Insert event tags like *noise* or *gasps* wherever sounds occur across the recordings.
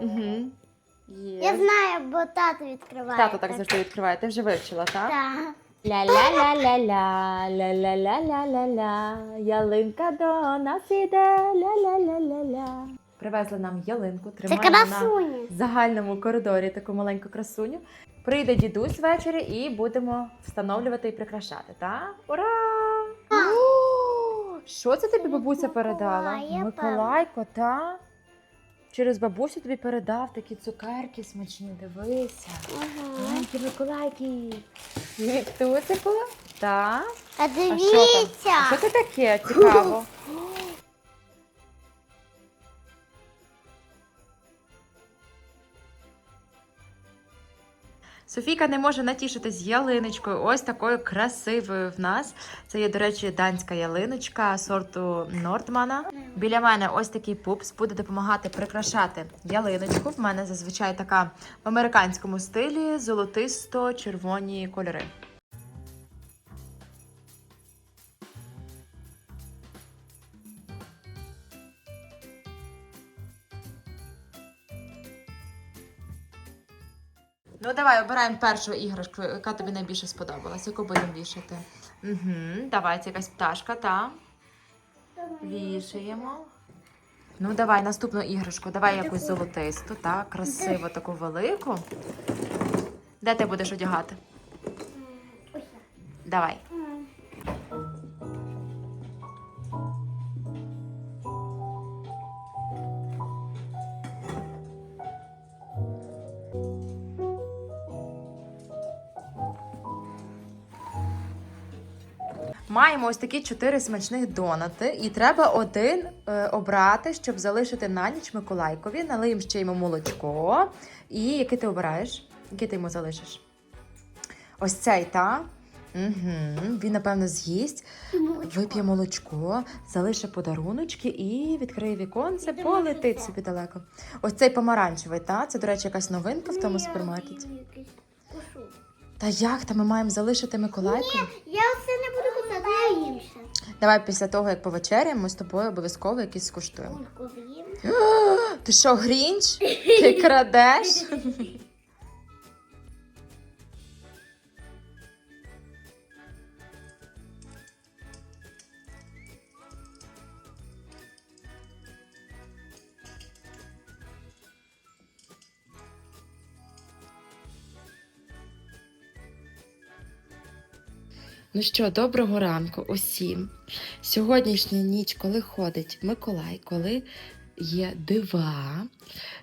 Угу. Я знаю, бо тато відкриває. Тато так завжди відкриває. Ти вже вивчила, так? Так. Ля-ля-ля-ля-ля, ля-ля-ля-ля-ля-ля, ялинка до нас іде, ля-ля-ля-ля-ля. Привезли нам ялинку, тримаємо на красуня. загальному коридорі таку маленьку красуню. Прийде дідусь ввечері і будемо встановлювати і прикрашати, так? Ура! О, Що це тобі бабуся передала? Миколайко, та? Через бабусю тобі передав такі цукерки смачні, дивися. Маленькі Миколайки. Віктусику? Так. А А що там? дивіться. А Що це таке? Цікаво. *laughs* Софійка не може натішитись ялиночкою. Ось такою красивою в нас. Це є, до речі, данська ялиночка сорту Нордмана. Біля мене ось такий пупс буде допомагати прикрашати ялиночку. В мене зазвичай така в американському стилі золотисто-червоні кольори. Ну, давай обираємо першу іграшку, яка тобі найбільше сподобалась, яку будемо вішати. Угу, давай, це якась пташка, та. Вішаємо. Ну, давай наступну іграшку. Давай якусь золотисту, так, красиву, таку велику. Де ти будеш одягати? Давай. Маємо ось такі чотири смачних донати, і треба один е, обрати, щоб залишити на ніч Миколайкові. Налиємо ще йому молочко. І який ти обираєш? Який ти йому залишиш? Ось цей, та? Угу. Він, напевно, з'їсть, вип'є молочко, залише подаруночки і відкриє віконце, полетить собі далеко. Ось цей помаранчевий, та? Це, до речі, якась новинка в тому супермаркеті. Та як? Та ми маємо залишити Миколайкові? Я все не буду. Давай після того, як повечеряємо, ми з тобою обов'язково якісь скуштуємо. *gasps* Ти що, грінч? Ти крадеш? *laughs* Ну що, доброго ранку усім. Сьогоднішня ніч, коли ходить Миколай, коли є дива.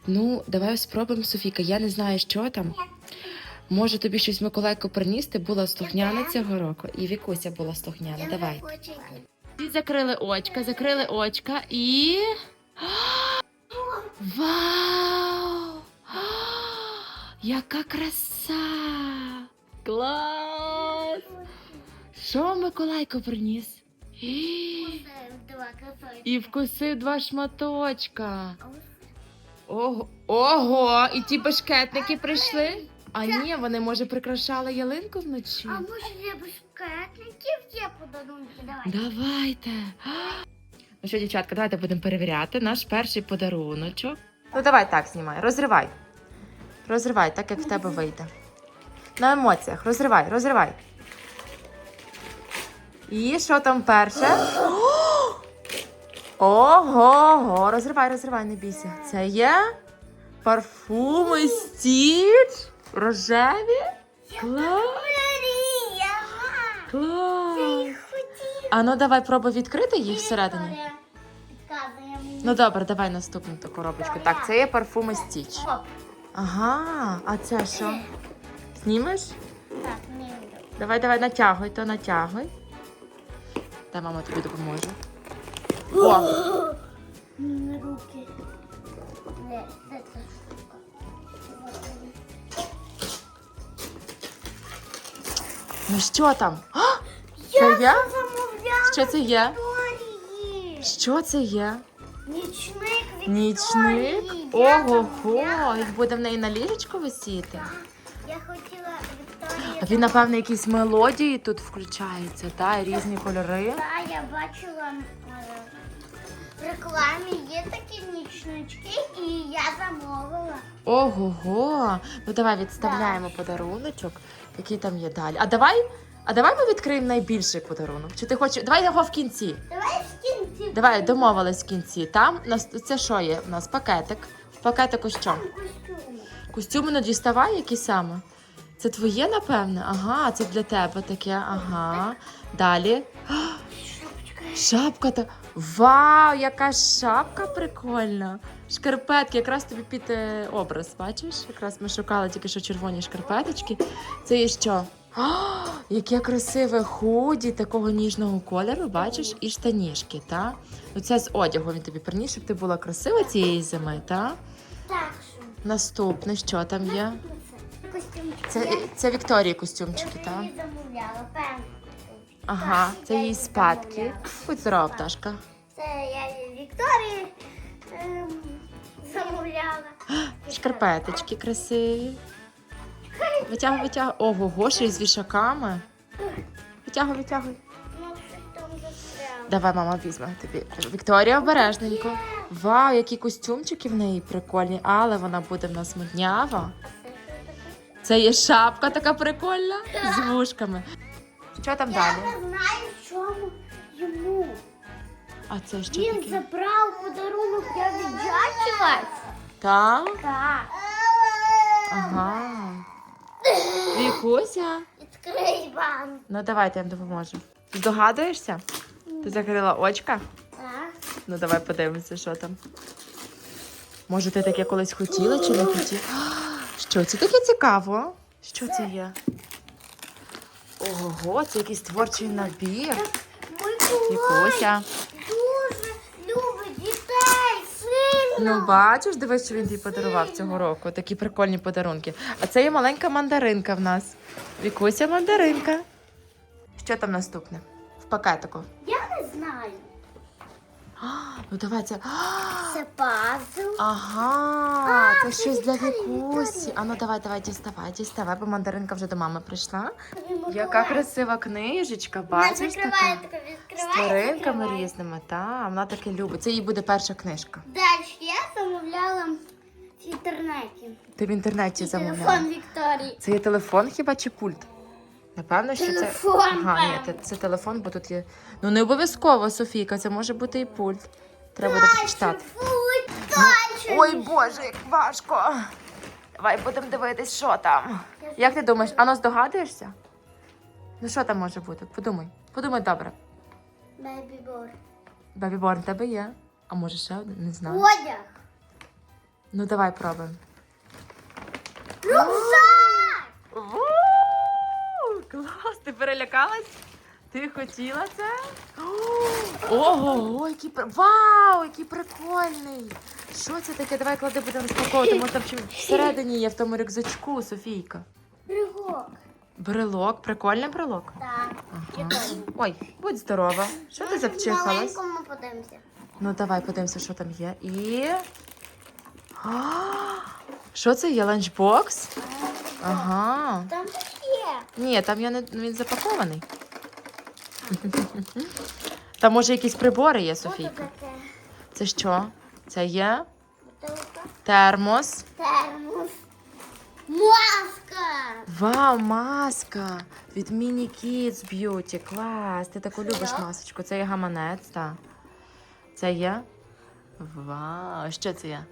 Ну, давай спробуємо, Софіка. Я не знаю, що там. Може, тобі щось Миколайко приніс, ти була слухняна цього року, і Вікуся була слухняна. Давай. Всі закрили очка, закрили очка і. *gasps* Вау! *gasps* Яка краса! Клас! Що Миколайко приніс? І, Два і вкусив два шматочка. Ого, ого, і ті бешкетники прийшли. А ні, вони може прикрашали ялинку вночі. А може для безкетників є подарунки? Давай. Давайте. Ну що, дівчатка, давайте будемо перевіряти наш перший подаруночок. Ну давай так знімай, розривай. Розривай, так як в тебе вийде. На емоціях, розривай, розривай. І що там перше? *gasps* Ого-го! розривай, розривай, не бійся. Це є парфуми стіч рожеві. Клас! А ну давай пробуй відкрити їх всередині. Ну добре, давай наступну таку коробочку. Так, це є парфуми стіч. Ага, а це що? Знімеш? Так, не. Давай, давай, натягуй, то натягуй. Та мама тобі допоможе. О! Руки. Ця штука? Вона. Ну що там? А, Я Це є? замовляла Що це є? Що це є? Нічник Вікторії. Нічник? Я Ого, замовляла. їх буде в неї на ліжечку висіти. Я. А він, напевно, якісь мелодії тут включаються, та, різні кольори. Так, я бачила. е, В рекламі є такі нічнички, і я замовила. Ого-го. Ну давай відставляємо подаруночок, який там є далі. А давай, а давай ми відкриємо найбільший подарунок. Чи ти хочеш? Давай його в кінці. Давай в кінці. Давай домовились в кінці. Там у нас це що є? У нас пакетик. В пакетику що? Костюми. Костюми не діставай, які саме? Це твоє, напевне? Ага, це для тебе таке. Ага. Далі. Шапка та. Вау, яка шапка прикольна! Шкарпетки, якраз тобі під е, образ, бачиш? Якраз ми шукали тільки що червоні шкарпеточки. Це є що? А, яке красиве худі такого ніжного кольору, бачиш, і штанішки, та? Це з одягу він тобі приніс, щоб ти була красива цієї зими, та? Так. Наступне, що там є? Костюмчик. Це, Я- це Вікторії я костюмчики, вже так? її замовляла, певно. Ага, Так, це я її її спадки. замовляла. Будь здорова, пташка. Це я її Вікторії ем, замовляла. *gasps* Шкарпеточки красиві. Витягуй, витягуй. Ого, ще й з вішаками. Витягуй, витягуй. Ну, щось там застряло. Давай, мама, візьме тобі. Вікторія обережненько. Вау, які костюмчики в неї прикольні, але вона буде в нас моднява. Це є шапка така прикольна з вушками. Що там Я далі? не знаю, чому йому. А це що Він таке? забрав подарунок, я віддячилась. Так? Так. Ага. *laughs* Вікуся. Відкрий банк. Ну давайте я вам допоможу. Здогадуєшся? Ти закрила очка? Так. Ну давай подивимося, що там. Може, ти таке колись хотіла чи не хотіла? Що це таке цікаво? Що це є? Ого, це якийсь творчий набір. Миколай дуже любить дітей сильно. Ну, бачиш, дивись, що він тобі подарував цього року. Такі прикольні подарунки. А це є маленька мандаринка в нас. Вікуся мандаринка. Що там наступне? В пакетику. Я не знаю. Ну давай це. Це пазл. Ага, це це щось для Вікторія, Вікусі. А ну давай, давай, діставай, діставай, бо мандаринка вже до мами прийшла. Яка красива книжечка, Вона бачиш закриває, така? така З відкриває. тваринками різними, та вона таке любить. Це їй буде перша книжка. Далі я замовляла в інтернеті. Ти в інтернеті Телефон. Вікторії. Це є телефон хіба чи пульт? Напевно, що Телефон, це. Ага, ні, певно. це, це телефон, бо тут є. Ну не обов'язково, Софійка, це може бути і пульт. Треба буде прочитати. Фу, дальше. Ой Боже, як важко. Давай будемо дивитись, що там. Як ти думаєш, Ано здогадуєшся? Ну що там може бути? Подумай. Подумай добре. Бейбі бор. Бебі-борн тебе є. А може ще один? Не знаю. Одяг. Ну давай пробуємо. Рюкзак. Клас! Ти перелякалась? Ти хотіла це? *gasps* Ого, який при- Вау, який прикольний! Що це таке? Давай клади будемо розпаковувати. Може там чи всередині є в тому рюкзачку, Софійка. Бригок. Брелок, прикольний брелок. Так. Ага. Ой, будь здорова. Що ти запчихалась? Маленькому подивимося. Ну давай подивимося, що там є. І. А, *gasps* Що це є? Ланчбокс? Ага. Там є. Ні, там я не він запакований. *laughs* Там може якісь прибори є, Софійка. Це що? Це є термос. Термос. Маска. Вау, маска! Від Mini Kids Beauty. Клас! Ти таку любиш масочку. Це є гаманець, так. Це є. Вау! Що це є?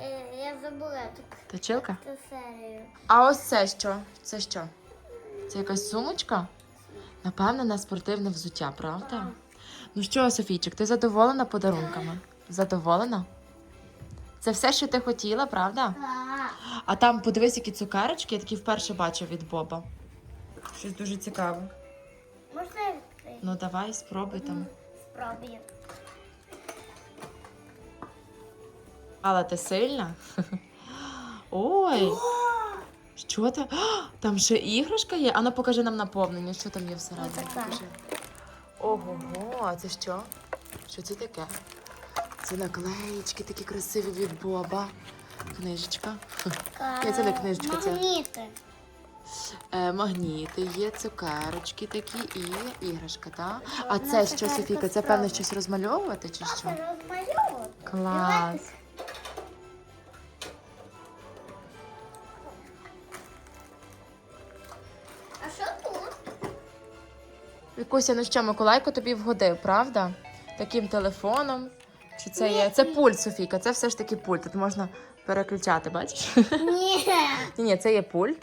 Е, я забула так. Точилка? Цю серію. А ось це що? Це що? Це якась сумочка? Напевно, на спортивне взуття, правда? Так. Ну що, Софійчик, ти задоволена подарунками? Задоволена? Це все, що ти хотіла, правда? А там подивись, які цукерочки, я такі вперше бачив від Боба. Щось дуже цікаве. Можна я відкрию? Ну давай, спробуй там. Спробую. Але ти сильна? Ой, що там? Там ще іграшка є. Ану, покажи нам наповнення, що там є всередині. Покажи. Ого, а це що? Що це таке? Це наклеїчки такі красиві від Боба. Книжечка. Ні, це не книжечка, це- Магніти. е, магніти, є цукерочки такі і іграшка, так? А це що, Софійка? Це певно щось розмальовувати чи що? Розмальовувати. Клас. Вікуся, ну що, Миколайко тобі вгодив, правда? Таким телефоном. Чи це є? Це пульт, Софійка, це все ж таки пульт. Тут можна переключати, бачиш? Ні, Ні, *laughs* ні, це є пульт.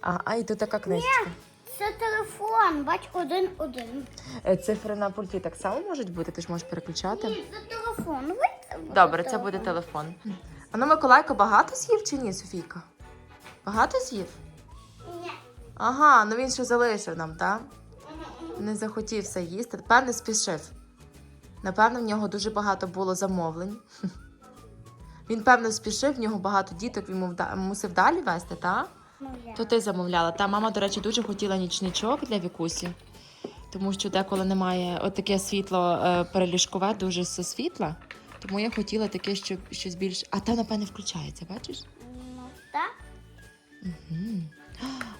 А, а і тут така книжечка. це телефон, бач, один-один. Е, Цифри на пульті так само можуть бути, ти ж можеш переключати. Ні, це телефон. Це Добре, це буде телефон. А ну Миколайко багато з'їв чи ні, Софійка? Багато з'їв? Ні. Ага, ну він ще залишив нам, так? Не захотів все їсти. Певне, спішив. Напевно, в нього дуже багато було замовлень. *laughs* Він, певно, спішив, в нього багато діток, він мусив далі вести, так? То ти замовляла. Та мама, до речі, дуже хотіла нічничок для Вікусі, тому що деколи немає от таке світло е, переліжкове, дуже все світла. Тому я хотіла таке, щоб щось більш. А та, напевне, включається, бачиш? Ну, так. Угу.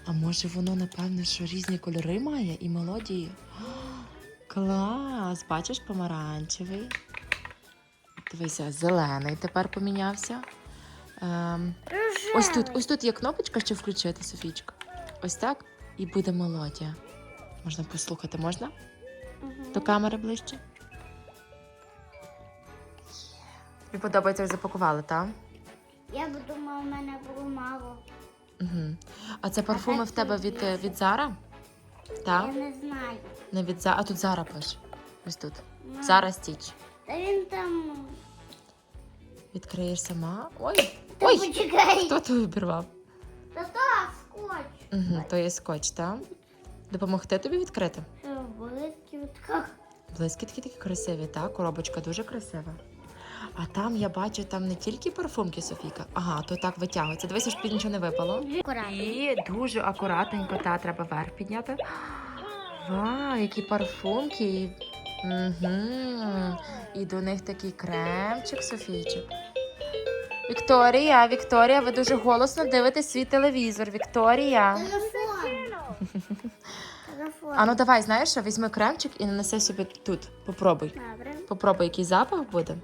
А може воно, напевно, що різні кольори має і мелодії? *gasps* Клас! Бачиш, помаранчевий. Дивися, зелений тепер помінявся. Ем, ось тут, ось тут є кнопочка, щоб включити, Софічка. Ось так. І буде мелодія. Можна послухати, можна? Мгм. До камери ближче. Тобі подобається, як запакували, так? Я б думала, в мене було мало. Угу. А це парфуми в тебе від, е, від Зара? Так? Я не знаю. Не від Зара, а тут Зара пише. Ось тут. Ну, Зара Стіч. Та він там. Відкриєш сама. Ой! Та Ой! почекай. Хто то обірвав? Та так, скотч. Угу, то є скотч, так? Допомогти тобі відкрити? Що в блискітках. Блискітки такі красиві, так? Коробочка дуже красива. А там я бачу там не тільки парфумки, Софійка. Ага, то так витягується. Дивися, щоб нічого не випало. І дуже акуратненько, та треба вверх підняти. Вау, які парфумки. Угу. І до них такий кремчик, Софійчик. Вікторія, Вікторія, ви дуже голосно дивитесь свій телевізор. Вікторія. Телефон. Телефон. А ну давай, знаєш що, візьми кремчик і нанеси собі тут. Попробуй. Добре. Попробуй, який запах буде.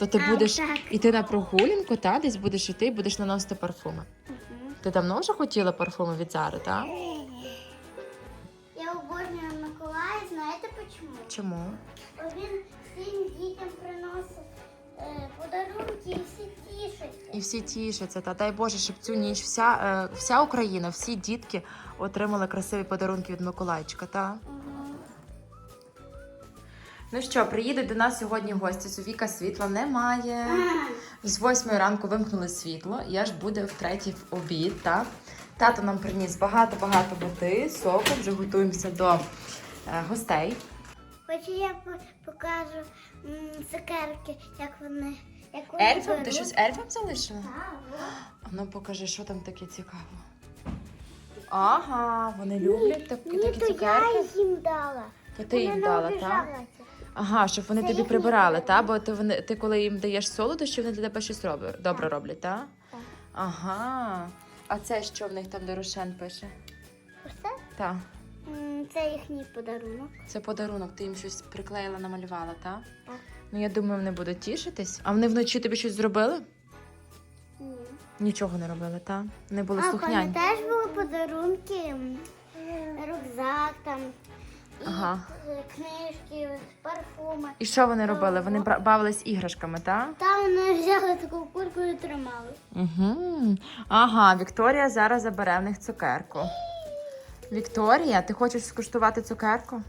То ти А, будеш отак. іти на прогулянку, та десь будеш іти і будеш наносити парфуми. Мгм. Ти давно вже хотіла парфуми від Зари, так? Я обожнюю Миколая, знаєте чому? Чому? Бо він всім дітям приносить е, подарунки і всі тішаться. І всі тішаться. Та дай Боже, щоб цю ніч вся, е, вся Україна, всі дітки отримали красиві подарунки від Миколайчика, та? Мгм. Ну що, приїдуть до нас сьогодні гості. Софіка світла немає. З восьмої ранку вимкнули світло. Я ж буде в третій в обід. Та? Тато нам приніс багато-багато води, соку. Вже готуємося до е, гостей. Хочу я покажу цукерки, як вони. Як вони Ельфам? Ти щось ельфам залишила? Так, ну покажи, що там таке цікаво. Ага, вони люблять так, Ні, такі то я цукерки. їм дала. То ти їм дала, так? Ага, щоб вони Це тобі прибирали, та? Бо ти, вони, ти коли їм даєш солодощі, вони для тебе щось роблять, добре Так. роблять, так? Так. Ага. А це що в них там де Рошен пише? Оце? Так. М, Це їхній подарунок. Це подарунок, ти їм щось приклеїла, намалювала, так? Так. Ну я думаю, вони будуть тішитись. А вони вночі тобі щось зробили? Ні. Нічого не робили, так? Не були А слухняні. пам'ятаєш, були подарунки, м, рюкзак там, і Ага. е, книжки, парфуми. І що вони робили? Вони бра- бавились іграшками, так? Там вони взяли таку кульку і тримали. Угу. Ага, Вікторія зараз забере в них цукерку. Вікторія, ти хочеш скуштувати цукерку?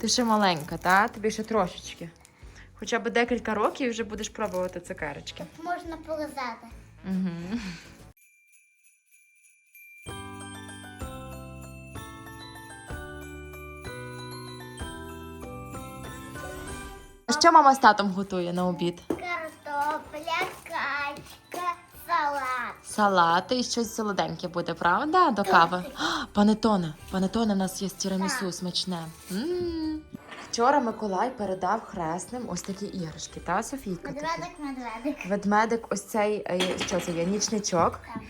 Ти ще маленька, та? Тобі ще трошечки. Хоча б декілька років і вже будеш пробувати цукерочки. Можна полизати. Угу. Що мама з татом готує на обід? Картопля, качка, салат. Салати і щось солоденьке буде, правда? До кави. А, Панетоне. Панетоне в нас є з тірамісу смачне. Вчора Миколай передав хресним ось такі іграшки, та Софійка? такі? Медведик, медведик. Ведмедик, ось цей, е, що це є? Нічничок. Так.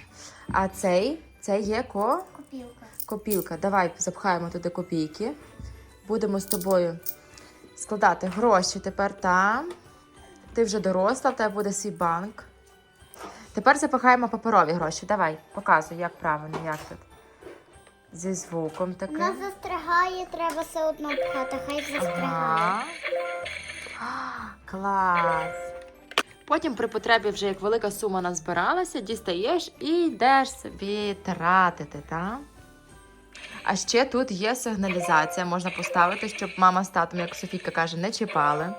А цей, це є ко? Копілка. копілка. Давай запхаємо туди копійки. Будемо з тобою складати гроші тепер там. Ти вже доросла, в тебе буде свій банк. Тепер запихаємо паперові гроші. Давай, показуй, як правильно, як тут. Зі звуком таким. Вона застрягає, треба все одно пхати, хай застрягає. Ага. А, Клас. Потім при потребі, вже як велика сума назбиралася, дістаєш і йдеш собі тратити, так? А ще тут є сигналізація, можна поставити, щоб мама з татом, як Софійка каже, не чіпали.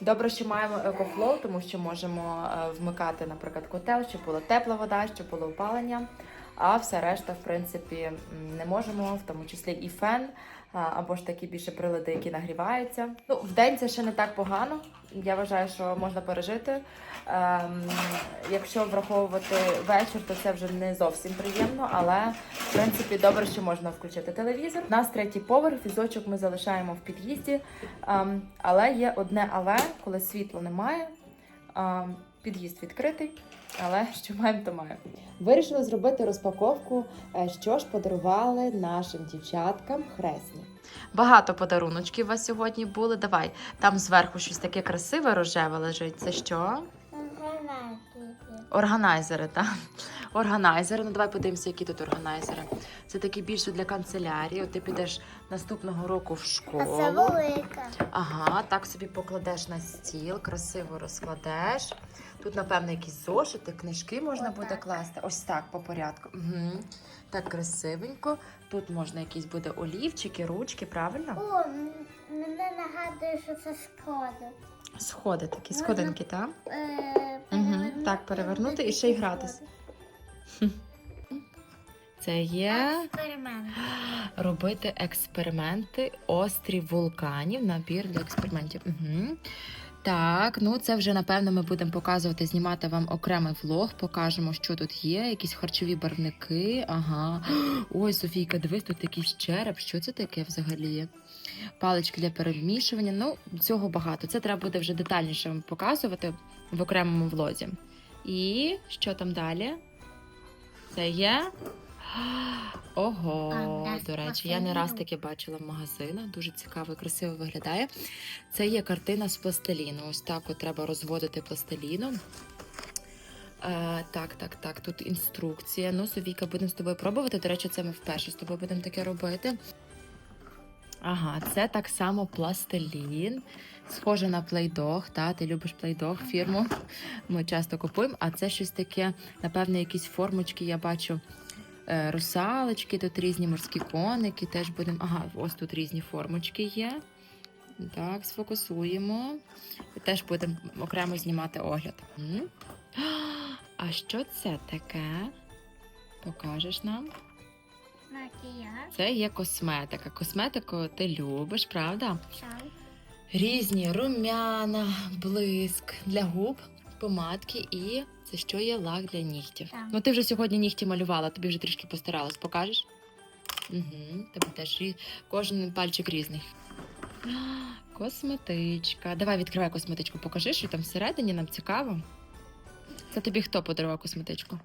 Добре, що маємо екофлоу, тому що можемо е, вмикати, наприклад, котел, щоб була тепла вода, щоб було опалення. А все решта, в принципі, не можемо, в тому числі і фен, або ж такі більше прилади, які нагріваються. Ну, в день це ще не так погано. Я вважаю, що можна пережити. Ем, якщо враховувати вечір, то це вже не зовсім приємно, але в принципі добре, що можна включити телевізор. У нас третій поверх, візочок ми залишаємо в під'їзді. Ем, але є одне але, коли світла немає. Ем, під'їзд відкритий, але *laughs* що маємо, то маємо. Вирішили зробити розпаковку, е, що ж подарували нашим дівчаткам хресні. Багато подаруночків у вас сьогодні були. Давай, там зверху щось таке красиве рожеве лежить. Це що? Органайзери, так? Органайзери. Ну давай подивимося, які тут органайзери. Це такі більше для канцелярії. От ти підеш наступного року в А школу. це велика. Ага, так собі покладеш на стіл, красиво розкладеш. Тут, напевно, якісь зошити, книжки можна буде Отак. класти. Ось так по порядку. Угу. Так красивенько. Тут можна якісь буде олівчики, ручки, правильно? О, мене нагадує, що це шкода. Сходи такі, сходинки, так? Е, так, перевернути і ще й гратись. *laughs* Це є Експеримент. робити експерименти, острів вулканів, набір для експериментів. Угу. Так, ну це вже напевно ми будемо показувати, знімати вам окремий влог, покажемо, що тут є. Якісь харчові барвники. Ага. *gasps* Ой, Софійка, дивись, тут якийсь череп. Що це таке взагалі? Палички для перемішування. Ну, цього багато. Це треба буде вже детальніше вам показувати в окремому влозі. І що там далі? Це є. Ого, до речі, я не раз таке бачила в магазинах. Дуже цікаво і красиво виглядає. Це є картина з пластиліну. Ось так от треба розводити пластиліном. Е, так, так, так. Тут інструкція. Ну, Софійка, будемо з тобою пробувати. До речі, це ми вперше з тобою будемо таке робити. Ага, це так само пластилін. Схоже на плейдог. Та, ти любиш плейдог фірму. Ми часто купуємо, а це щось таке, напевне, якісь формочки, я бачу. е, Русалочки, тут різні морські коники, теж будемо. Ага, ось тут різні формочки є. Так, сфокусуємо. Теж будемо окремо знімати огляд. А що це таке? Покажеш нам? Макіяж. Це є косметика. Косметику ти любиш, правда? Шаль. Різні рум'яна, блиск для губ, помадки і це що є лак для нігтів. Так. Ну ти вже сьогодні нігті малювала, тобі вже трішки постаралась. Покажеш? Угу, тебе теж кожен пальчик різний. *gasps* Косметичка. Давай відкривай косметичку, покажи, що там всередині, нам цікаво. Це тобі хто подарував косметичку?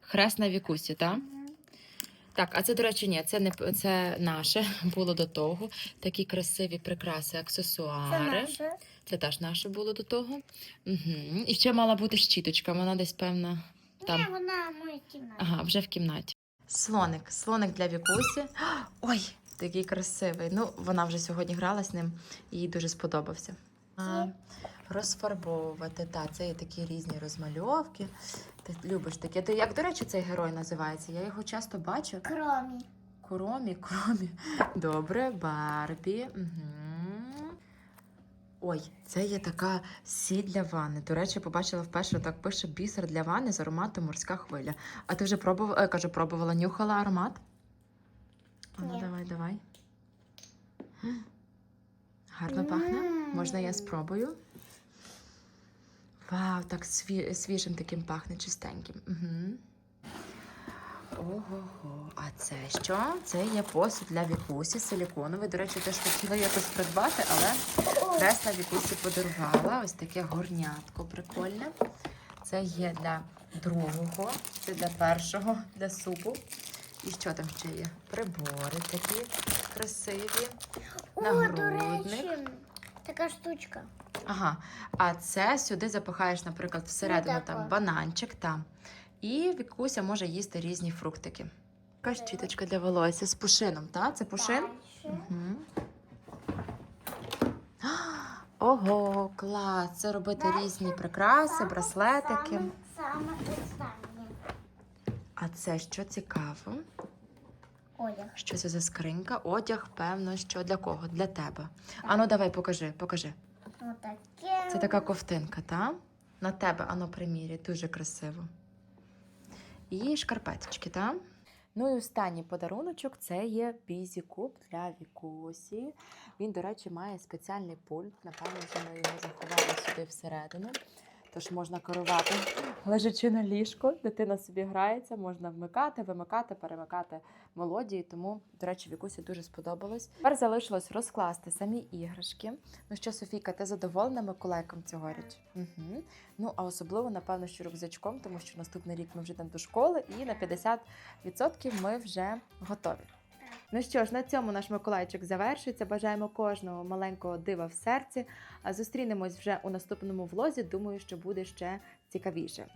Хресна вікусі, так? Так, а це, до речі, ні, це не це наше *laughs* було до того. Такі красиві прикраси, Це аксесуари. наше. Це теж наше було до того. Угу. І ще мала бути щіточка, вона десь певна. Там. Ні, вона в моїй кімнаті. Ага, вже в кімнаті. Слоник, слоник для вікусі. *gasps* Ой, такий красивий. Ну, вона вже сьогодні грала з ним, їй дуже сподобався. Розфарбовувати, так, це є такі різні розмальовки. Ти любиш таке. Ти як, до речі, цей герой називається? Я його часто бачу. Кромі. Куромі, куромі. Добре, Барбі. Угу. Ой, це є така сіль для ванни. До речі, побачила вперше, так пише бісер для ванни з ароматом морська хвиля. А ти вже пробувала, е, кажу, пробувала, нюхала аромат? А ну давай, давай. Гарно пахне. Можна я спробую? Вау, так сві- свіжим таким пахне, чистеньким. Угу. Ого-го. А це що? Це є посуд для Вікусі силіконовий. До речі, теж хотіла якось придбати, але Кресна Вікусі подарувала ось таке горнятко прикольне. Це є для другого, це для першого, для супу. І що там ще є? Прибори такі красиві. О, до речі, така штучка. Ага, а це сюди запихаєш, наприклад, всередину Ну, там бананчик там. І Вікуся може їсти різні фруктики. Така щіточка для волосся з пушином, так? Це пушин? Дальше. Угу. Ого, клас! Це робити різні прикраси, Саме- браслетики. Саме, саме це що цікаво? Одяг. Що це за скринька? Одяг, певно, що для кого? Для тебе. Ану, давай, покажи, покажи. Отаке. Це така ковтинка, та? На тебе, ану, приміряй, дуже красиво. І шкарпеточки, та? Ну і останній подаруночок це є Бізі Куб для Вікусі. Він, до речі, має спеціальний пульт. Напевно, вже ми його заховали сюди всередину. Тож можна керувати, лежачи на ліжку, дитина собі грається, можна вмикати, вимикати, перемикати мелодії. Тому, до речі, Вікусі дуже сподобалось. Тепер залишилось розкласти самі іграшки. Ну що, Софійка, ти задоволена Миколайком цьогоріч? Угу. Ну а особливо, напевно, що рюкзачком, тому що наступний рік ми вже йдемо до школи, і на 50% ми вже готові. Ну що ж, на цьому наш Миколайчик завершується. Бажаємо кожного маленького дива в серці. Зустрінемось вже у наступному влозі. Думаю, що буде ще цікавіше.